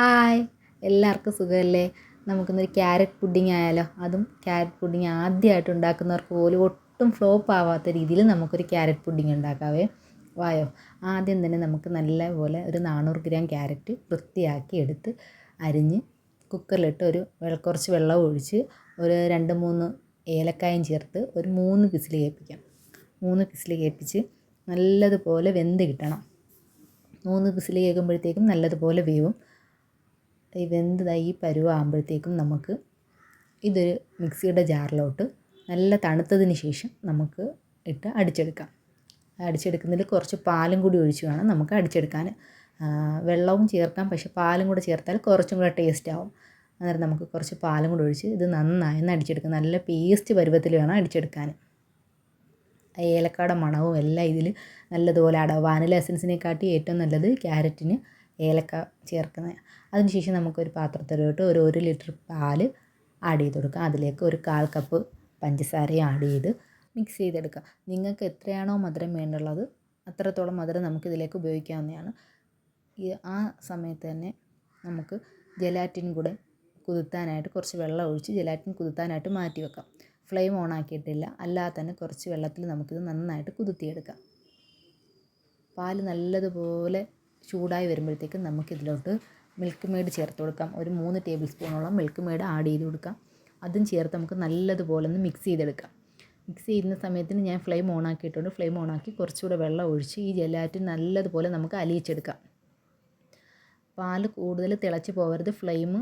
Hi. എല്ലാവർക്കും സുഖമല്ലേ? നമുക്കിന്നൊരു ക്യാരറ്റ് പുഡിംഗ് ആയാലോ? അതും ക്യാരറ്റ് പുഡിംഗ് ആദ്യമായിട്ട് ഉണ്ടാക്കുന്നവർക്ക് പോലും ഒട്ടും ഫ്ലോപ്പ് ആവാത്ത രീതിയിൽ നമുക്കൊരു ക്യാരറ്റ് പുഡിംഗ് ഉണ്ടാക്കാവേ. വായോ. ആദ്യം തന്നെ നമുക്ക് നല്ലപോലെ ഒരു നാനൂറ് ഗ്രാം ക്യാരറ്റ് വൃത്തിയാക്കി എടുത്ത് അരിഞ്ഞ് കുക്കറിലിട്ട് ഒരു കുറച്ച് വെള്ളം ഒഴിച്ച് ഒരു രണ്ട് മൂന്ന് ഏലക്കായും ചേർത്ത് ഒരു മൂന്ന് വിസിൽ കേൾപ്പിക്കാം. മൂന്ന് വിസിൽ കേൾപ്പിച്ച് നല്ലതുപോലെ വെന്ത് കിട്ടണം. മൂന്ന് വിസിൽ കേൾക്കുമ്പോഴത്തേക്കും നല്ലതുപോലെ വേവും. ഈ വെന്തതായി ഈ പരുവാകുമ്പോഴത്തേക്കും നമുക്ക് ഇതൊരു മിക്സിയുടെ ജാറിലോട്ട് നല്ല തണുത്തതിന് ശേഷം നമുക്ക് ഇട്ട് അടിച്ചെടുക്കാം. അടിച്ചെടുക്കുന്നതിൽ കുറച്ച് പാലും കൂടി ഒഴിച്ച് വേണം നമുക്ക് അടിച്ചെടുക്കാൻ. വെള്ളവും ചേർക്കാം പക്ഷേ പാലും കൂടെ ചേർത്താൽ കുറച്ചും കൂടെ ടേസ്റ്റ് ആവും. അന്നേരം നമുക്ക് കുറച്ച് പാലും കൂടെ ഒഴിച്ച് ഇത് നന്നായി അടിച്ചെടുക്കാം. നല്ല പേസ്റ്റ് പരുവത്തിൽ വേണം അടിച്ചെടുക്കാൻ. ഏലക്കാട മണവും എല്ലാം ഇതിൽ നല്ലതുപോലെ അട വാനില എസൻസിനെക്കാട്ടി ഏറ്റവും നല്ലത് ക്യാരറ്റിന്. ഏലക്ക ചേർക്കുന്നത് അതിനുശേഷം നമുക്കൊരു പാത്രത്തിലോട്ട് ഒരു ഒരു ലിറ്റർ പാൽ ആഡ് ചെയ്ത് കൊടുക്കുക. അതിലേക്ക് ഒരു കാൽ കപ്പ് പഞ്ചസാരയും ആഡ് ചെയ്ത് മിക്സ് ചെയ്തെടുക്കുക. നിങ്ങൾക്ക് എത്രയാണോ മധുരം വേണ്ടുള്ളത് അത്രത്തോളം മധുരം നമുക്കിതിലേക്ക് ഉപയോഗിക്കാവുന്നതാണ്. ഈ ആ സമയത്ത് തന്നെ നമുക്ക് ജലാറ്റിൻ കൂടെ കുതിർത്താനായിട്ട് കുറച്ച് വെള്ളം ഒഴിച്ച് ജലാറ്റിൻ കുതിർത്താനായിട്ട് മാറ്റി വെക്കാം. ഫ്ലെയിം ഓൺ ആക്കിയിട്ടില്ല. അല്ലാതെ തന്നെ കുറച്ച് വെള്ളത്തിൽ നമുക്കിത് നന്നായിട്ട് കുതിർത്തിയെടുക്കാം. പാൽ നല്ലതുപോലെ ചൂടായി വരുമ്പോഴത്തേക്കും നമുക്കിതിലോട്ട് മിൽക്ക് മെയ്ഡ് ചേർത്ത് കൊടുക്കാം. ഒരു മൂന്ന് ടേബിൾ സ്പൂണോളം മിൽക്ക് മെയ്ഡ് ആഡ് ചെയ്ത് കൊടുക്കാം. അതും ചേർത്ത് നമുക്ക് നല്ലതുപോലെ ഒന്ന് മിക്സ് ചെയ്തെടുക്കാം. മിക്സ് ചെയ്യുന്ന സമയത്തിന് ഞാൻ ഫ്ലെയിം ഓൺ ആക്കിയിട്ടുണ്ട്. ഫ്ലെയിം ഓൺ ആക്കി കുറച്ചുകൂടെ വെള്ളം ഒഴിച്ച് ഈ ജലാറ്റിൻ നല്ലതുപോലെ നമുക്ക് അലിയിച്ചെടുക്കാം. പാൽ കൂടുതൽ തിളച്ച് പോകരുത്. ഫ്ലെയിം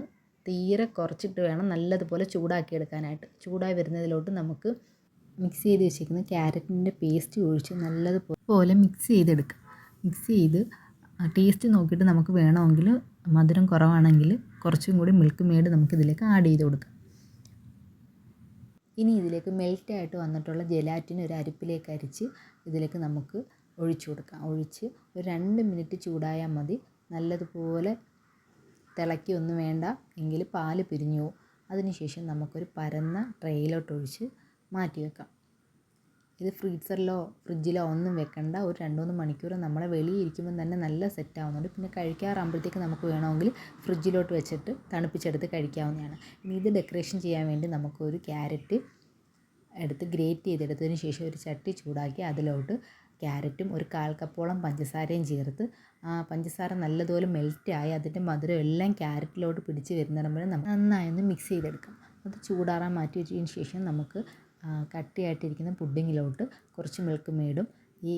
തീരെ കുറച്ചിട്ട് വേണം നല്ലതുപോലെ ചൂടാക്കി എടുക്കാനായിട്ട് ചൂടായി വരുന്നതിലോട്ട് നമുക്ക് മിക്സ് ചെയ്ത് വെച്ചിരിക്കുന്ന ക്യാരറ്റിന്റെ പേസ്റ്റ് ഒഴിച്ച് നല്ലതുപോലെ മിക്സ് ചെയ്തെടുക്കാം. മിക്സ് ചെയ്ത് ടേസ്റ്റ് നോക്കിയിട്ട് നമുക്ക് വേണമെങ്കിൽ മധുരം കുറവാണെങ്കിൽ കുറച്ചും കൂടി മിൽക്ക് മെയ്ഡ് നമുക്കിതിലേക്ക് ആഡ് ചെയ്ത് കൊടുക്കാം. ഇനി ഇതിലേക്ക് മെൽറ്റായിട്ട് വന്നിട്ടുള്ള ജലാറ്റിൻ ഒരു അരിപ്പിലേക്ക് അരിച്ച് ഇതിലേക്ക് നമുക്ക് ഒഴിച്ചു കൊടുക്കാം. ഒഴിച്ച് ഒരു രണ്ട് മിനിറ്റ് ചൂടായാൽ മതി. നല്ലതുപോലെ തിളക്കിയൊന്നും വേണ്ട. എങ്കിൽ പാൽ പിരിഞ്ഞു പോകും. അതിനുശേഷം നമുക്കൊരു പരന്ന ട്രെയിലോട്ട് ഒഴിച്ച് മാറ്റി വെക്കാം. ഇത് ഫ്രീസറിലോ ഫ്രിഡ്ജിലോ ഒന്നും വെക്കണ്ട. ഒരു രണ്ട് മൂന്ന് മണിക്കൂർ നമ്മളെ വെളിയിൽ തന്നെ നല്ല സെറ്റ് ആവുന്നുണ്ട് പിന്നെ കഴിക്കാറാകുമ്പോഴത്തേക്ക് നമുക്ക് വേണമെങ്കിൽ ഫ്രിഡ്ജിലോട്ട് വെച്ചിട്ട് തണുപ്പിച്ചെടുത്ത് കഴിക്കാവുന്നതാണ്. ഇനി ഇത് ഡെക്കറേഷൻ ചെയ്യാൻ വേണ്ടി നമുക്കൊരു ക്യാരറ്റ് എടുത്ത് ഗ്രേറ്റ് ചെയ്തെടുത്തതിന് ശേഷം ഒരു ചട്ടി ചൂടാക്കി അതിലോട്ട് ക്യാരറ്റും ഒരു കാൽ കപ്പോളം പഞ്ചസാരയും ചേർത്ത് ആ പഞ്ചസാര നല്ലതുപോലെ മെൽറ്റായി അതിന്റെ മധുരം എല്ലാം ക്യാരറ്റിലോട്ട് പിടിച്ച് വരുന്നിടം വരെ നന്നായി ഒന്ന് മിക്സ് ചെയ്തെടുക്കാം. അത് ചൂടാറാൻ മാറ്റി വെച്ചതിന് ശേഷം നമുക്ക് കട്ടിയായിട്ടിരിക്കുന്ന പുഡിങ്ങിലോട്ട് കുറച്ച് മിൽക്ക് മെയ്ഡും ഈ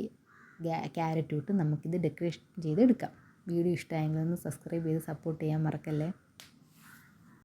ക്യാരറ്റും ഇട്ട് നമുക്കിത് ഡെക്കറേഷൻ ചെയ്തെടുക്കാം. വീഡിയോ ഇഷ്ടമായെങ്കിൽ ഒന്ന് സബ്സ്ക്രൈബ് ചെയ്ത് സപ്പോർട്ട് ചെയ്യാൻ മറക്കല്ലേ?